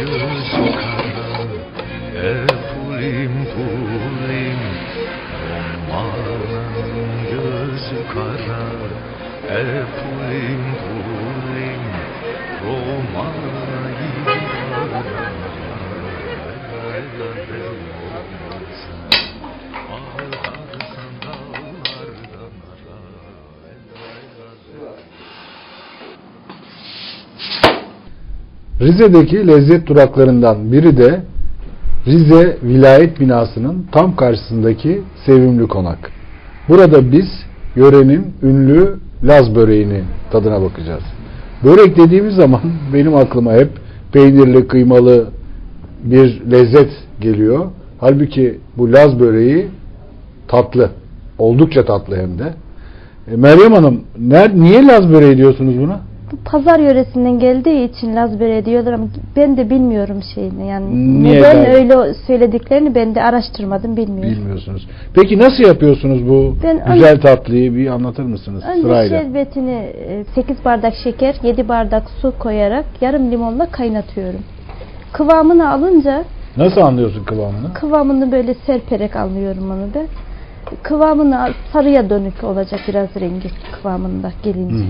göz okarım E pulim pulim Bombanın kara E pulim pulim Romanın Rize'deki lezzet duraklarından biri de Rize Vilayet Binası'nın tam karşısındaki Sevimli Konak. Burada biz yörenin ünlü Laz böreğini tadına bakacağız. Börek dediğimiz zaman benim aklıma hep peynirli, kıymalı bir lezzet geliyor. Halbuki bu Laz böreği tatlı. Oldukça tatlı hem de. E, Meryem Hanım, ner, niye Laz böreği diyorsunuz buna? Pazar yöresinden geldiği için Laz böreği diyorlar ama ben de bilmiyorum şeyini. Yani Niye neden ben- öyle söylediklerini ben de araştırmadım bilmiyorum. Bilmiyorsunuz. Peki nasıl yapıyorsunuz bu Ben güzel tatlıyı bir anlatır mısınız Önce sırayla? şerbetini 8 bardak şeker, 7 bardak su koyarak yarım limonla kaynatıyorum. Kıvamını alınca Nasıl anlıyorsun kıvamını? kıvamını böyle serperek anlıyorum onu da. Kıvamını sarıya dönük olacak biraz rengi kıvamında gelince.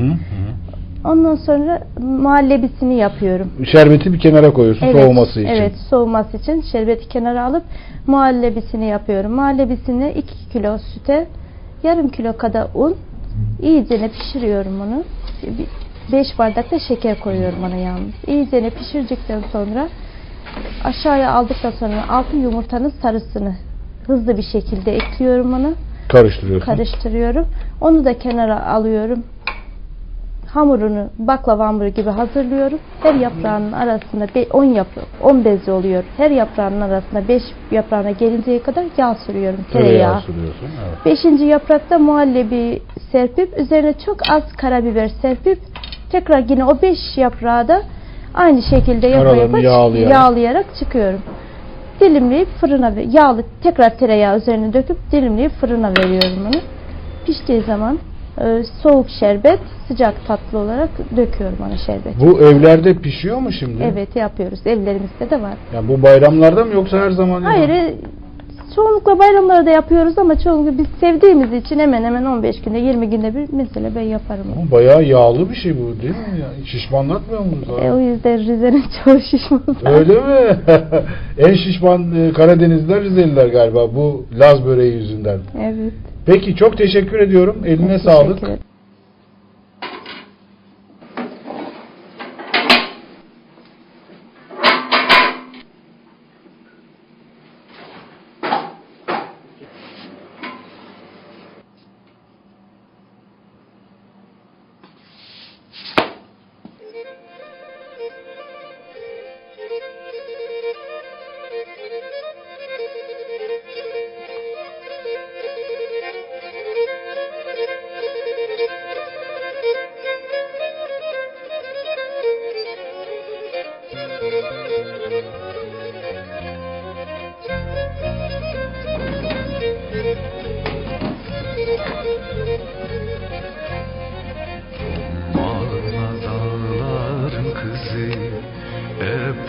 Ondan sonra muhallebisini yapıyorum. Şerbeti bir kenara koyuyorsun soğuması için. Evet, soğuması için şerbeti kenara alıp muhallebisini yapıyorum. Muhallebisini 2 kilo süte yarım kilo kadar un iyicene pişiriyorum onu. 5 bardak da şeker koyuyorum ona yalnız. İyicene pişirdikten sonra aşağıya aldıktan sonra altın yumurtanın sarısını hızlı bir şekilde ekliyorum ona. Karıştırıyorsun. Karıştırıyorum. Onu da kenara alıyorum. Hamurunu baklava hamuru gibi hazırlıyorum. Her yaprağının arasında 10 yaprak, 10 bezi oluyor. Her yaprağının arasında 5 yaprağına gelinceye kadar yağ sürüyorum. Tereyağı. Tereyağı sürüyorsun. Evet. Beşinci yaprakta muhallebi serpip üzerine çok az karabiber serpip tekrar yine o 5 yaprağı da aynı şekilde yapa Aralarını yapa yağlayarak. yağlayarak çıkıyorum. Dilimleyip fırına ve yağlı tekrar tereyağı üzerine döküp dilimleyip fırına veriyorum onu. Piştiği zaman soğuk şerbet sıcak tatlı olarak döküyorum ona şerbeti. Bu evlerde pişiyor mu şimdi? Evet yapıyoruz. Evlerimizde de var. Ya bu bayramlarda mı yoksa her zaman? Hayır, e, çoğunlukla bayramlarda yapıyoruz ama çoğunlukla biz sevdiğimiz için hemen hemen 15 günde 20 günde bir mesela ben yaparım. Ama bayağı yağlı bir şey bu değil mi? Ya? Şişmanlatmıyor mu? E, o yüzden Rize'nin çoğu şişman. Öyle mi? en şişman e, Karadenizliler Rizeliler galiba bu Laz böreği yüzünden. Evet. Peki çok teşekkür ediyorum. Eline Teşekkür sağlık. ederim.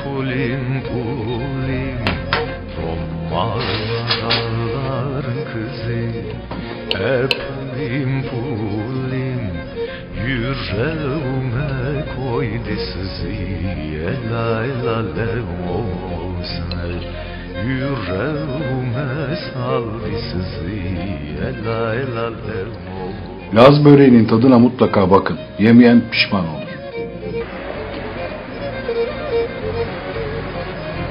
Pulim pulim dağların kızı E pulim pulim Yüreğime koydu sizi Ela ela lev olsun Yüreğime saldı sizi Ela ela lev olsun Laz böreğinin tadına mutlaka bakın. Yemeyen pişman olur.